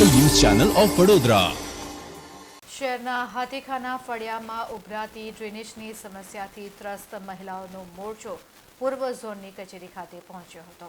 Channel of Vadodara. શહેરના હાથીખાના ફળિયામાં ઉભરાતી ડ્રેનેજની સમસ્યાથી ત્રસ્ત મહિલાઓનો મોરચો પૂર્વ ઝોનની કચેરી ખાતે પહોંચ્યો હતો.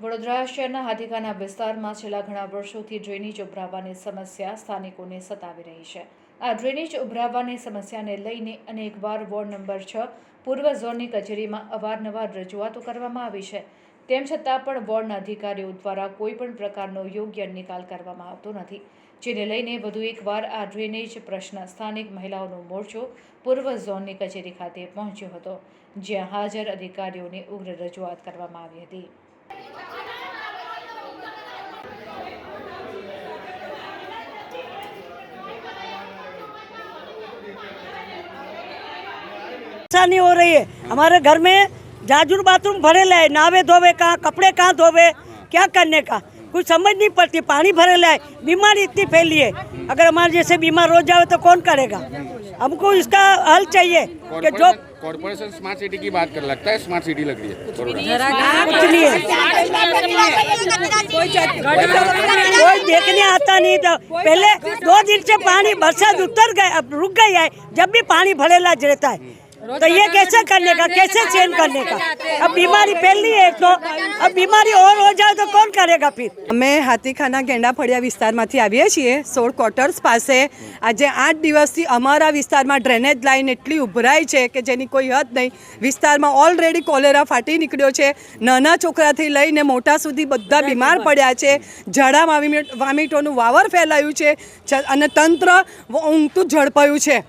વડોદરા શહેરના હાથીખાના વિસ્તારમાં છેલ્લા ઘણા વર્ષોથી ડ્રેનેજ ઉભરાવાની સમસ્યા સ્થાનિકોને સતાવી રહી છે. આ ડ્રેનેજ ઉભરાવાની સમસ્યાને લઈને અનેકવાર વોર્ડ નંબર છ પૂર્વ ઝોનની કચેરીમાં અવારનવાર રજૂઆતો કરવામાં આવી છે. તેમ છતાં પણ વોર્ડના અધિકારીઓ દ્વારા કોઈ પણ પ્રકારનો યોગ્ય નિકાલ કરવામાં આવતો નથી જેને લઈને વધુ એકવાર આ ડ્રેનેજ પ્રશ્ન સ્થાનિક મહિલાઓનો મોરચો પૂર્વ ઝોનની કચેરી ખાતે પહોંચ્યો હતો જ્યાં હાજર અધિકારીઓને ઉગ્ર રજૂઆત કરવામાં આવી હતી ऐसा नहीं हो रही है हमारे घर में जाजूर बाथरूम भरे लाए नावे धोवे कहाँ कपड़े कहाँ धोवे क्या करने का? कुछ समझ नहीं पड़ती पानी भरेला है बीमारी इतनी फैली है। अगर हमारे जैसे बीमार रोज जाए तो कौन करेगा? हमको इसका हल चाहिए कि जो कॉर्पोरेशन स्मार्ट सिटी की बात कर लगता है स्मार्ट सिटी लग रही है। कुछ नहीं है। कोई देखने आता नहीं था पहले दो दिन से पानी बरसात उतर गए अब रुक गई है। जब भी पानी भरेला रहता है। तो ये कैसे करने का कैसे चेंज करने का अब बीमारी फैली है तो अब बीमारी और हो जाए तो कौन करेगा फिर અમે હાથીખાના ગેંડા ફળિયા વિસ્તારમાંથી આવીએ છીએ સોળ ક્વાર્ટર્સ પાસે આજે આઠ દિવસથી અમારા વિસ્તારમાં ડ્રેનેજ લાઈન એટલી ઉભરાઈ છે કે જેની કોઈ હદ નહીં વિસ્તારમાં ઓલરેડી કોલેરા ફાટી નીકળ્યો છે નાના છોકરાથી લઈને મોટા સુધી બધા બીમાર પડ્યા છે ઝાડા વામી વામીટોનું વાવર ફેલાયું છે છ- અને તંત્ર ઊંઘતું ઝડપાયું છે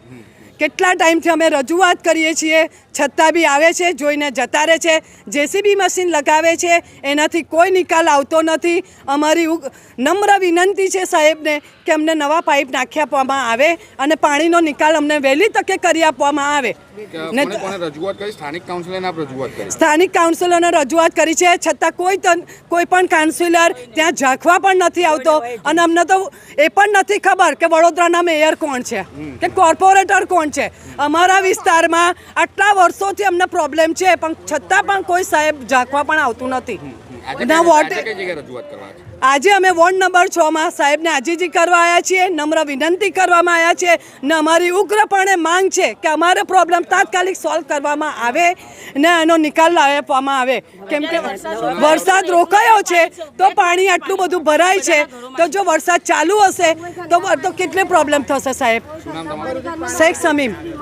કેટલા ટાઈમથી અમે રજૂઆત કરીએ છીએ છતાં બી આવે છે જોઈને જતા રહે છે. જેસીબી મશીન લગાવે છે એનાથી કોઈ નિકાલ આવતો નથી. અમારી નમ્ર વિનંતી છે સાહેબને કે અમને નવા પાઇપ નાખી આપવામાં આવે અને પાણીનો નિકાલ અમને વહેલી તકે કરી આપવામાં આવે. સ્થાનિક કાઉન્સિલરને રજૂઆત કરી. છે. છતાં કોઈ કોઈ પણ કાઉન્સિલર ત્યાં ઝાંખવા પણ નથી આવતો. અને અમને તો એ પણ નથી ખબર કે વડોદરાના મેયર કોણ છે કે કોર્પોરેટર કોણ છે. અમારા વિસ્તારમાં આટલા વર્ષોથી અમને પ્રોબ્લેમ છે પણ છતાં પણ કોઈ સાહેબ ઝાંકવા પણ આવતું નથી. આજે ના વોટ અમે વોર્ડ નંબર છ માં સાહેબને આજીજી કરવા આવ્યા છીએ નમ્ર વિનંતી કરવામાં આવ્યા છે ને અમારી ઉગ્રપણે માંગ છે કે અમારો પ્રોબ્લેમ તાત્કાલિક સોલ્વ કરવામાં આવે ને એનો નિકાલ લાવવામાં આવે. કેમ કે વરસાદ રોકાયો છે તો પાણી આટલું બધું ભરાય છે તો જો વરસાદ ચાલુ હશે તો તો કેટલી પ્રોબ્લેમ થશે સાહેબ? શેખ સમીમ.